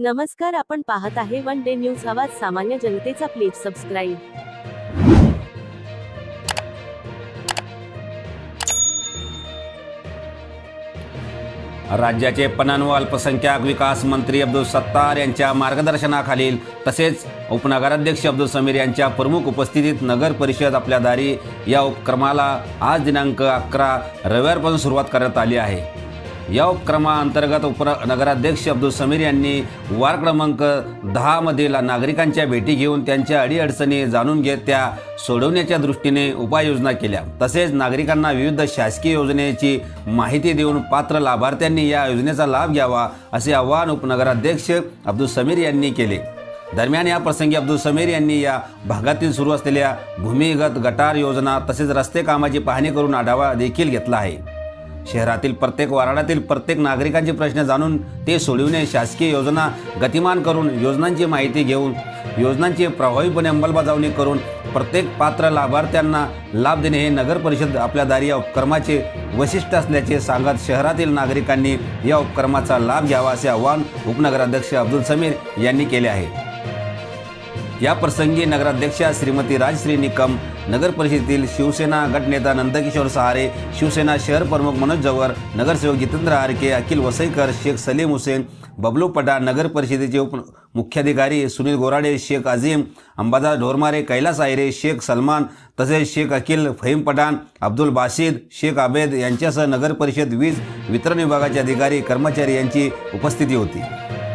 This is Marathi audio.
नमस्कार आपण पाहत आहे वन डे न्यूज. आवाज सामान्य जनतेचा प्लीज सबस्क्राईब. राज्याचे पणन व अल्पसंख्याक विकास मंत्री अब्दुल सत्तार यांच्या मार्गदर्शनाखालील तसेच उपनगराध्यक्ष अब्दुल समीर यांच्या प्रमुख उपस्थितीत नगर परिषद आपल्या दारी या उपक्रमाला आज दिनांक अकरा रविवारपासून सुरुवात करण्यात आली आहे. या उपक्रमाअंतर्गत उपनगराध्यक्ष अब्दुल समीर यांनी वार क्रमांक दहामधील नागरिकांच्या भेटी घेऊन त्यांच्या अडीअडचणी जाणून घेत त्या सोडवण्याच्या दृष्टीने उपाययोजना केल्या. तसेच नागरिकांना विविध शासकीय योजनेची माहिती देऊन पात्र लाभार्थ्यांनी या योजनेचा लाभ घ्यावा असे आवाहन उपनगराध्यक्ष अब्दुल समीर यांनी केले. दरम्यान या प्रसंगी अब्दुल समीर यांनी या भागातील सुरू असलेल्या भूमिगत गटार योजना तसेच रस्ते कामाची पाहणी करून आढावा देखील घेतला आहे. शहरातील प्रत्येक वार्डातील प्रत्येक नागरिकांचे प्रश्न जाणून ते सोडविणे शासकीय योजना गतिमान करून योजनांची माहिती घेऊन योजनांची प्रभावीपणे अंमलबजावणी करून प्रत्येक पात्र लाभार्थ्यांना लाभ देणे हे नगर परिषद आपल्या दारी या उपक्रमाचे वैशिष्ट्य असल्याचे सांगत शहरातील नागरिकांनी या उपक्रमाचा लाभ घ्यावा असे आवाहन उपनगराध्यक्ष अब्दुल समीर यांनी केले आहे. या प्रसंगी नगराध्यक्षा श्रीमती राजश्री निकम नगर परिषदेतील शिवसेना गटनेता नंदकिशोर सहारे शिवसेना शहर प्रमुख मनोज जवर नगरसेवक जितेंद्र आरके अखिल वसईकर शेख सलीम हुसेन बबलू पठाण नगर परिषदेचे उप मुख्याधिकारी सुनील गोराडे शेख अझीम अंबादास ढोरमारे कैलास आयरे शेख सलमान तसेच शेख अखिल फहीम पठाण अब्दुल बाशिद शेख आबेद यांच्यासह नगर परिषद वीज वितरण विभागाचे अधिकारी कर्मचारी यांची उपस्थिती होती.